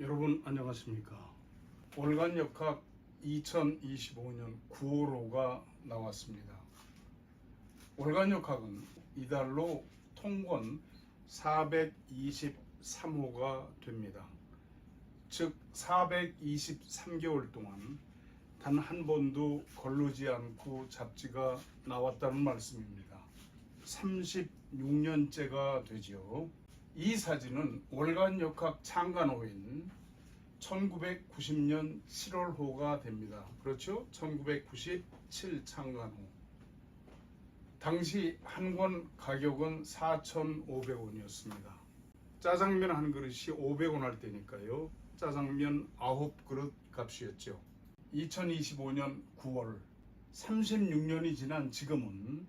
여러분 안녕하십니까? 월간역학 2025년 9월호가 나왔습니다. 월간역학은 이달로 통권 423호가 됩니다. 즉 423개월 동안 단 한 번도 걸르지 않고 잡지가 나왔다는 말씀입니다. 36년째가 되지요. 이 사진은 월간역학 창간호인 1990년 7월호가 됩니다. 그렇죠? 1997 창간호. 당시 한 권 가격은 4,500원이었습니다. 짜장면 한 그릇이 500원 할 때니까요. 짜장면 9그릇 값이었죠. 2025년 9월 36년이 지난 지금은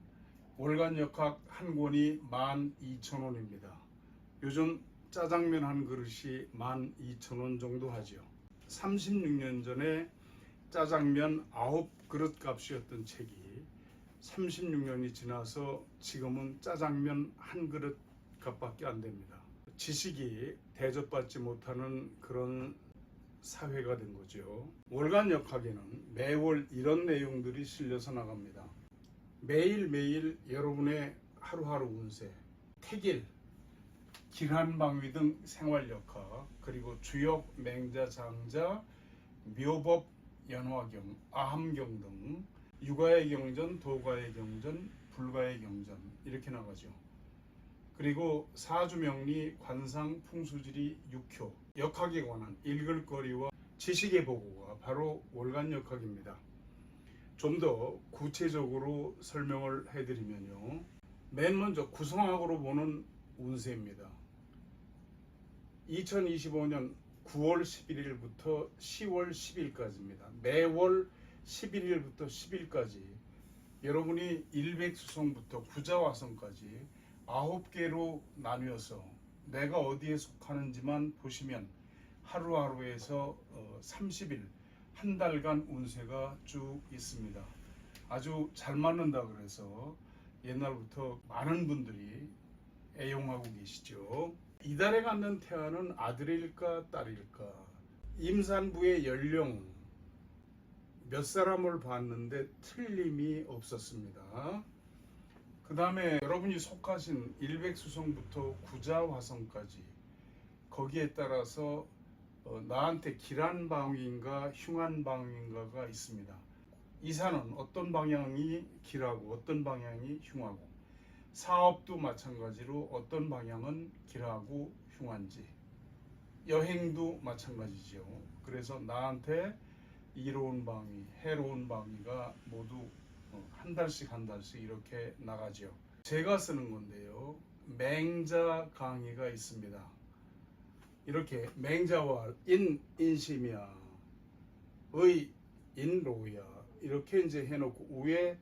월간역학 한 권이 12,000원입니다. 요즘 짜장면 한 그릇이 12,000원 정도 하죠. 36년 전에 짜장면 9그릇 값이었던 책이 36년이 지나서 지금은 짜장면 한 그릇 값밖에 안 됩니다. 지식이 대접받지 못하는 그런 사회가 된 거죠. 월간 역학에는 매월 이런 내용들이 실려서 나갑니다. 매일매일 여러분의 하루하루 운세, 태길, 기란방위 등 생활 역학, 그리고 주역, 맹자, 장자, 묘법, 연화경, 아함경 등 육아의 경전, 도가의 경전, 불가의 경전 이렇게 나가죠. 그리고 사주명리, 관상, 풍수지리, 육효, 역학에 관한 읽을 거리와 지식의 보고가 바로 월간 역학입니다. 좀 더 구체적으로 설명을 해드리면요. 맨 먼저 구성학으로 보는 운세입니다. 2025년 9월 11일부터 10월 10일까지입니다. 매월 11일부터 10일까지 여러분이 일백수성부터 구자화성까지 9개로 나뉘어서 내가 어디에 속하는지만 보시면 하루하루에서 어, 30일 한 달간 운세가 쭉 있습니다. 아주 잘 맞는다 그래서 옛날부터 많은 분들이 애용하고 계시죠. 이달에 갖는 태아는 아들일까 딸일까? 임산부의 연령 몇 사람을 봤는데 틀림이 없었습니다. 그 다음에 여러분이 속하신 일백수성부터 구자화성까지 거기에 따라서 어, 나한테 기란방위인가 흉한 방위인가가 있습니다. 이사는 어떤 방향이 길하고 어떤 방향이 흉하고 사업도 마찬가지로 어떤 방향은 길하고 흉한지 여행도 마찬가지죠. 그래서 나한테 이로운 방위, 해로운 방위가 모두 어, 한 달씩 한 달씩 이렇게 나가죠. 제가 쓰는 건데요. 맹자 강의가 있습니다. 이렇게 맹자와 인 인심이야, 의 인로야 이렇게 이제 해놓고 위에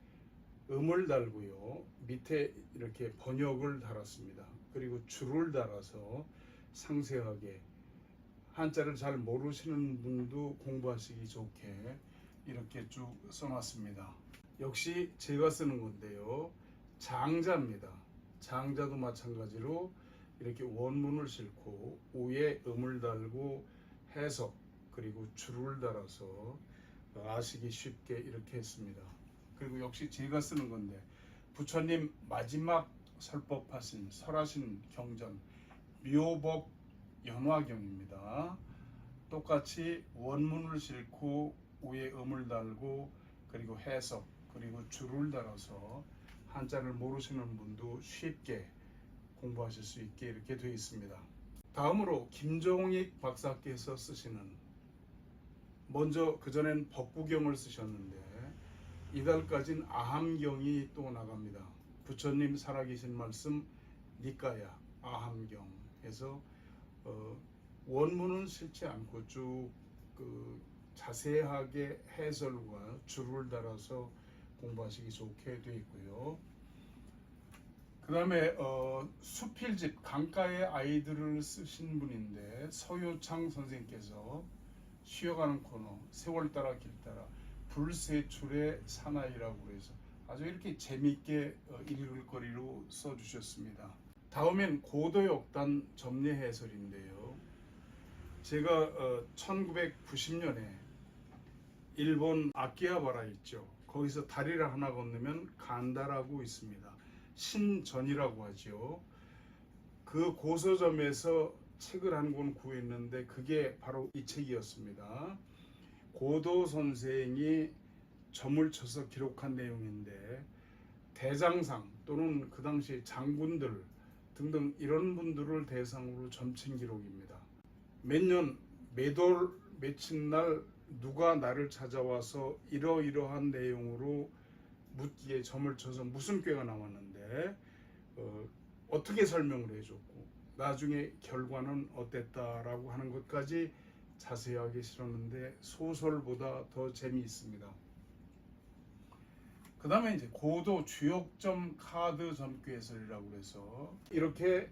음을 달고요. 밑에 이렇게 번역을 달았습니다. 그리고 줄을 달아서 상세하게 한자를 잘 모르시는 분도 공부하시기 좋게 이렇게 쭉 써놨습니다. 역시 제가 쓰는 건데요. 장자입니다. 장자도 마찬가지로 이렇게 원문을 싣고 위에 음을 달고 해석 그리고 줄을 달아서 아시기 쉽게 이렇게 했습니다. 그리고 역시 제가 쓰는 건데 부처님 마지막 설법하신 설하신 경전 묘법 연화경입니다. 똑같이 원문을 싣고 위에 음을 달고 그리고 해석 그리고 줄을 달아서 한자를 모르시는 분도 쉽게 공부하실 수 있게 이렇게 되어 있습니다. 다음으로 김종익 박사께서 쓰시는 먼저 그전엔 법구경을 쓰셨는데 이달까지는 아함경이 또 나갑니다. 부처님 살아계신 말씀 니까야 아함경에서 어, 원문은 싫지 않고 쭉 그 자세하게 해설과 줄을 달아서 공부하시기 좋게 되어 있고요. 그 다음에 어, 수필집 강가의 아이들을 쓰신 분인데 서효창 선생님께서 쉬어가는 코너 세월 따라 길 따라 불세출의 사나이라고 해서 아주 이렇게 재미있게 어, 읽을 거리로 써주셨습니다. 다음엔 고도역단 점례 해설인데요. 제가 어, 1990년에 일본 아키하바라 있죠. 거기서 다리를 하나 건너면 간다라고 있습니다. 신전이라고 하지요. 그 고서점에서 책을 한 권 구했는데 그게 바로 이 책이었습니다. 고도 선생이 점을 쳐서 기록한 내용인데 대장상 또는 그 당시 장군들 등등 이런 분들을 대상으로 점친 기록입니다. 매년 매돌 매친 날 누가 나를 찾아와서 이러이러한 내용으로 묻기에 점을 쳐서 무슨 꾀가 나왔는데 어, 어떻게 설명을 해줬고 나중에 결과는 어땠다라고 하는 것까지 자세하게 실었는데 소설보다 더 재미있습니다. 그 다음에 이제 고도 주역점 카드 점괘 해설이라고 해서 이렇게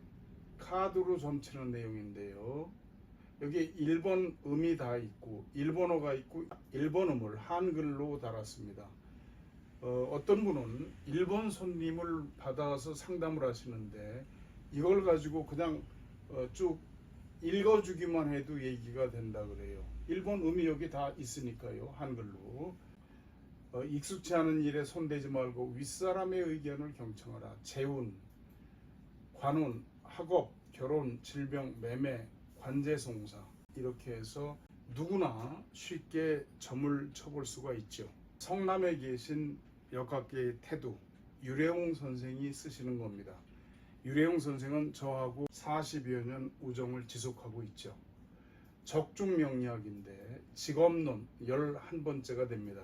카드로 점치는 내용인데요. 여기 일본 음이 다 있고 일본어가 있고 일본 음을 한글로 달았습니다. 어, 어떤 분은 일본 손님을 받아서 상담을 하시는데 이걸 가지고 그냥 어, 쭉 읽어주기만 해도 얘기가 된다 그래요. 일본 여기 다 있으니까요 한글로. 어, 익숙치 않은 일에 손대지 말고 윗사람의 의견을 경청하라. 재운, 관운, 학업, 결혼, 질병, 매매, 관제송사 이렇게 해서 누구나 쉽게 점을 쳐볼 수가 있죠. 성남에 계신 역학계의 태도 유래홍 선생이 쓰시는 겁니다. 유래홍 선생은 저하고 40여 년 우정을 지속하고 있죠. 적중명리학인데 직업론 11번째가 됩니다.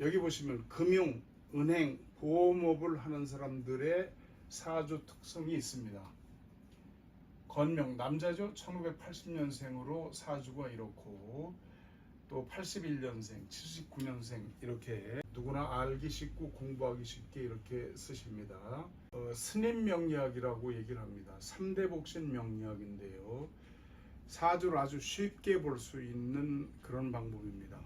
여기 보시면 금융, 은행, 보험업을 하는 사람들의 사주 특성이 있습니다. 건명 남자죠. 1980년생으로 사주가 이렇고 또 81년생, 79년생 이렇게 누구나 알기 쉽고 공부하기 쉽게 이렇게 쓰십니다. 어, 스님 명리학이라고 얘기를 합니다. 3대 복신 명리학인데요. 사주를 아주 쉽게 볼 수 있는 그런 방법입니다.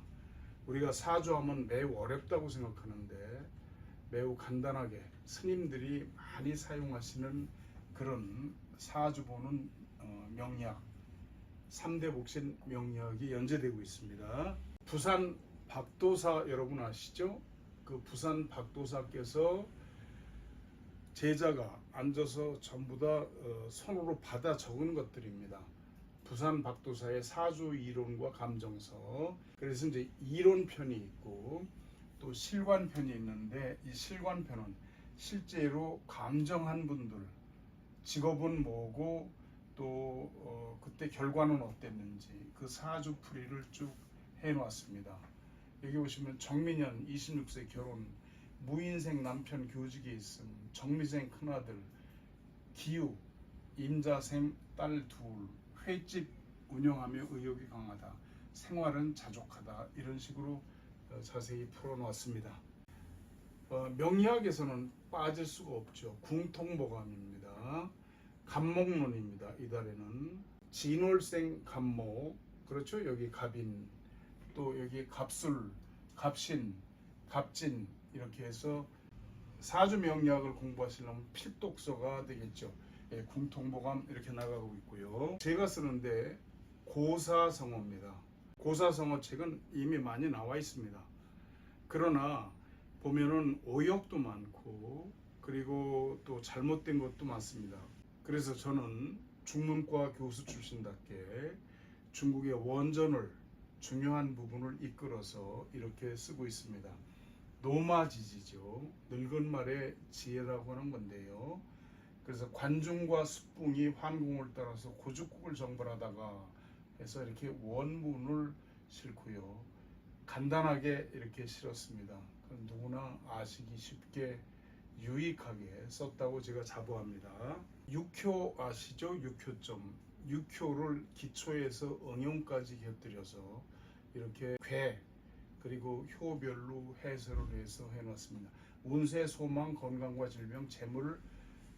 우리가 사주하면 매우 어렵다고 생각하는데 매우 간단하게 스님들이 많이 사용하시는 그런 사주 보는 어, 명리학 3대 복신 명리학이 연재되고 있습니다. 부산 박도사 여러분 아시죠? 그 부산 박도사께서 제자가 앉아서 전부 다 어, 손으로 받아 적은 것들입니다. 부산 박도사의 사주 이론과 감정서. 그래서 이제 이론 편이 있고 또 실관 편이 있는데 이 실관 편은 실제로 감정한 분들 직업은 뭐고 또 어, 그때 결과는 어땠는지 그 사주 풀이를 쭉 해놓았습니다. 여기 보시면 정민현 26세 결혼 무인생 남편 교직에 있음 정미생 큰아들 기우 임자생 딸 둘 횟집 운영하며 의욕이 강하다 생활은 자족하다 이런 식으로 어, 자세히 풀어놓았습니다. 어, 명리학에서는 빠질 수가 없죠. 궁통보감입니다. 갑목론입니다. 이달에는 진월생 갑목 그렇죠. 여기 갑인 또 여기 갑술, 갑신, 갑진 이렇게 해서 사주 명리학을 공부하시려면 필독서가 되겠죠. 예, 궁통보감 이렇게 나가고 있고요. 제가 쓰는데 고사성어입니다. 고사성어 책은 이미 많이 나와 있습니다. 그러나 보면은 오역도 많고 그리고 또 잘못된 것도 많습니다. 그래서 저는 중문과 교수 출신답게 중국의 원전을 중요한 부분을 이끌어서 이렇게 쓰고 있습니다. 노마지지죠. 늙은 말의 지혜라고 하는 건데요. 그래서 관중과 숙붕이 환궁을 따라서 고죽국을 정벌하다가 해서 이렇게 원문을 싣고요. 간단하게 이렇게 실었습니다. 누구나 아시기 쉽게 유익하게 썼다고 제가 자부합니다. 육효 아시죠? 육효점. 육효를 기초에서 응용까지 곁들여서 이렇게 괴 그리고 효별로 해설을 해서 해놨습니다. 운세, 소망, 건강과 질병, 재물,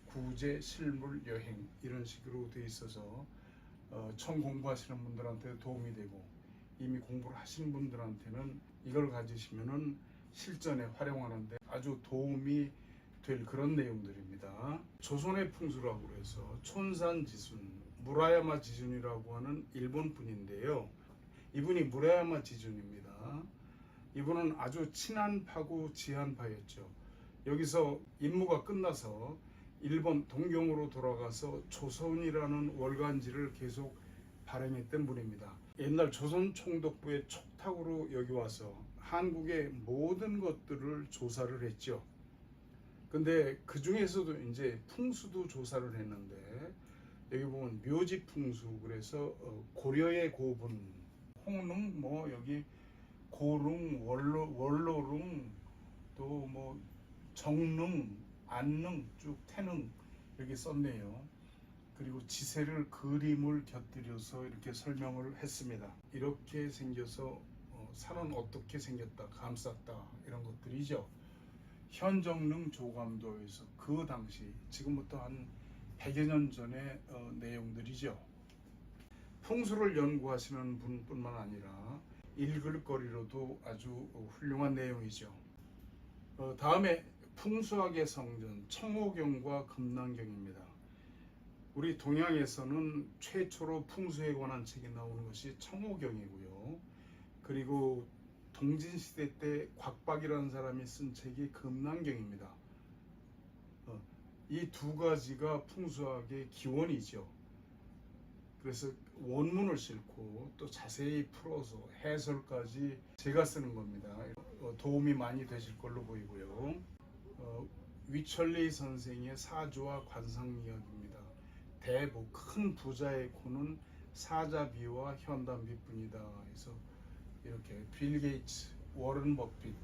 구제, 실물, 여행 이런 식으로 돼 있어서 어, 처음 공부하시는 분들한테 도움이 되고 이미 공부를 하신 분들한테는 이걸 가지시면은 실전에 활용하는데 아주 도움이 될 그런 내용들입니다. 조선의 풍수라고 해서 촌산 지순, 무라야마 지준이라고 하는 일본 분인데요. 이분이 무라야마 지준입니다. 이분은 아주 친한파고 지한파였죠. 여기서 임무가 끝나서 일본 동경으로 돌아가서 조선이라는 월간지를 계속 발행했던 분입니다. 옛날 조선 총독부의 촉탁으로 여기 와서 한국의 모든 것들을 조사를 했죠. 근데 그 중에서도 이제 풍수도 조사를 했는데 여기 보면 묘지 풍수 그래서 어, 고려의 고분 홍릉 뭐 여기 고릉 원로 원로릉 또 뭐 정릉 안릉 쭉 태릉 이렇게 썼네요. 그리고 지세를 그림을 곁들여서 이렇게 설명을 했습니다. 이렇게 생겨서 어, 산은 어떻게 생겼다, 감쌌다 이런 것들이죠. 현정릉 조감도에서 그 당시 지금부터 한 100여 년 전의 어, 내용들이죠. 풍수를 연구하시는 분뿐만 아니라 읽을 거리로도 아주 훌륭한 내용이죠. 어, 다음에 풍수학의 성전 청호경과 금난경입니다. 우리 동양에서는 최초로 풍수에 관한 책이 나오는 것이 청호경이고요. 그리고 동진 시대 때 곽박이라는 사람이 쓴 책이 금난경입니다. 어, 이두 가지가 풍수학의 기원이죠. 그래서 원문을 싣고 또 자세히 풀어서 해설까지 제가 쓰는 겁니다. 어, 도움이 많이 되실 걸로 보이고요. 어, 위철리 선생의 사주와 관상 이야기입니다. 대부 큰 부자의 코는 사자비와 현담비뿐이다. 그래서 이렇게 빌 게이츠, 워런 버핏,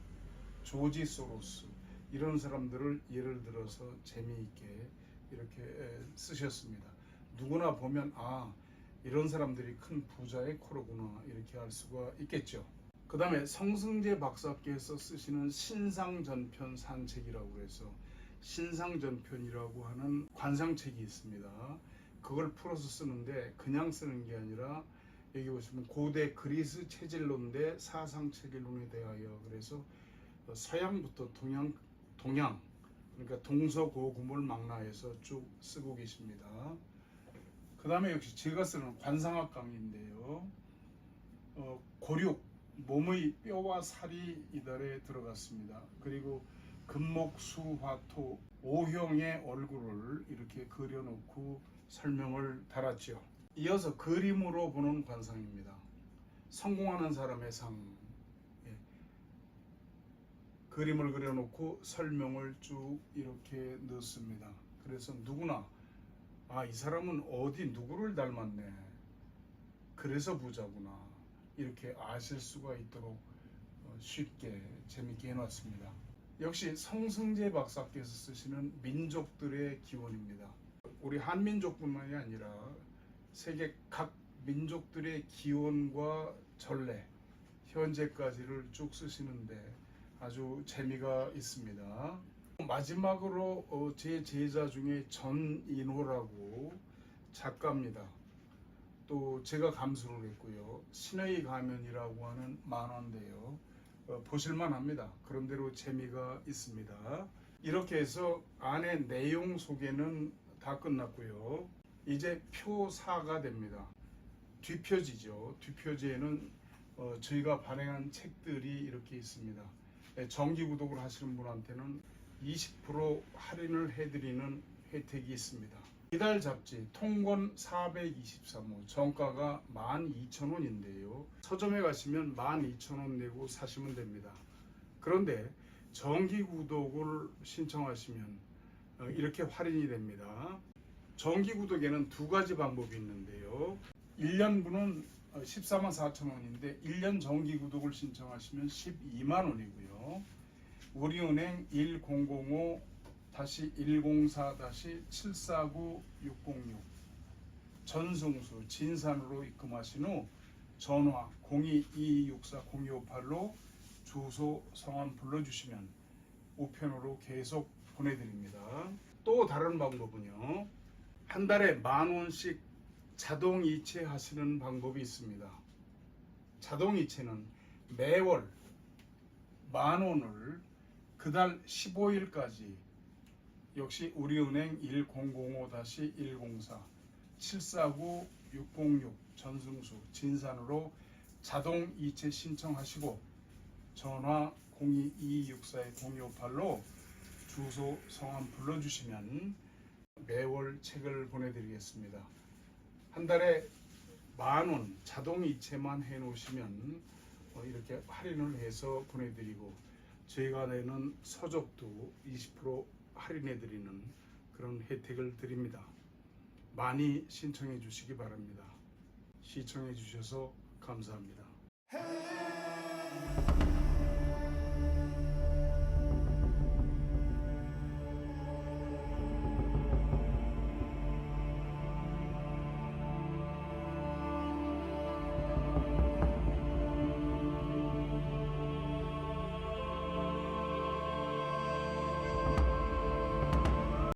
조지 소로스 이런 사람들을 예를 들어서 재미있게 이렇게 에, 쓰셨습니다. 누구나 보면 아 이런 사람들이 큰 부자의 코로구나 이렇게 알 수가 있겠죠. 그 다음에 성승재 박사께서 쓰시는 신상전편 산책이라고 해서 신상전편이라고 하는 관상책이 있습니다. 그걸 풀어서 쓰는데 그냥 쓰는 게 아니라 여기 보시면 고대 그리스 체질론 대 사상 체질론에 대하여 그래서 서양부터 동양 동양 그러니까 동서고금을 망라해서 쭉 쓰고 계십니다. 그 다음에 역시 제가 쓰는 관상학 강의인데요. 어, 고륙 몸의 뼈와 살이 이달에 들어갔습니다. 그리고 금목수화토 오형의 얼굴을 이렇게 그려놓고 설명을 달았죠. 이어서 그림으로 보는 관상입니다. 성공하는 사람의 상. 예. 그림을 그려놓고 설명을 쭉 이렇게 넣습니다. 그래서 누구나 아, 이 사람은 어디 누구를 닮았네. 그래서 부자구나. 이렇게 아실 수가 있도록 어, 쉽게 재밌게 해놨습니다. 역시 성승재 박사께서 쓰시는 민족들의 기원입니다. 우리 한민족뿐만이 아니라 세계 각 민족들의 기원과 전래, 현재까지를 쭉 쓰시는데 아주 재미가 있습니다. 마지막으로 어, 제 제자 중에 전인호라고 작가입니다. 또 제가 감수를 했고요. 신의 가면이라고 하는 만화인데요. 어, 보실만 합니다. 그런대로 재미가 있습니다. 이렇게 해서 안에 내용 소개는 다 끝났고요. 이제 표사가 됩니다. 뒷표지죠. 뒷표지에는 어, 저희가 발행한 책들이 이렇게 있습니다. 네, 정기 구독을 하시는 분한테는 20% 할인을 해드리는 혜택이 있습니다. 이달 잡지 통권 423호 정가가 12,000원인데요. 서점에 가시면 12,000원 내고 사시면 됩니다. 그런데 정기 구독을 신청하시면 어, 이렇게 할인이 됩니다. 정기 구독에는 두 가지 방법이 있는데요. 1년분은 14만 4천 원인데 1년 정기 구독을 신청하시면 12만 원이고요. 우리은행 1005 104 749 606 전승수 진산으로 입금하신 후 전화 02-2264-0258로 주소 성함 불러주시면 우편으로 계속 보내드립니다. 또 다른 방법은요. 한 달에 만 원씩 자동 이체 하시는 방법이 있습니다. 자동 이체는 매월 만 원을 그달 15일까지 역시 우리은행 1005-104 749-606 전승수 진산으로 자동 이체 신청하시고 전화 02-264-0258로 주소 성함 불러주시면 매월 책을 보내드리겠습니다. 한 달에 만 원 자동 이체만 해놓으시면 어, 이렇게 할인을 해서 보내드리고 저희가 내는 서적도 20% 할인해드리는 그런 혜택을 드립니다. 많이 신청해 주시기 바랍니다. 시청해 주셔서 감사합니다.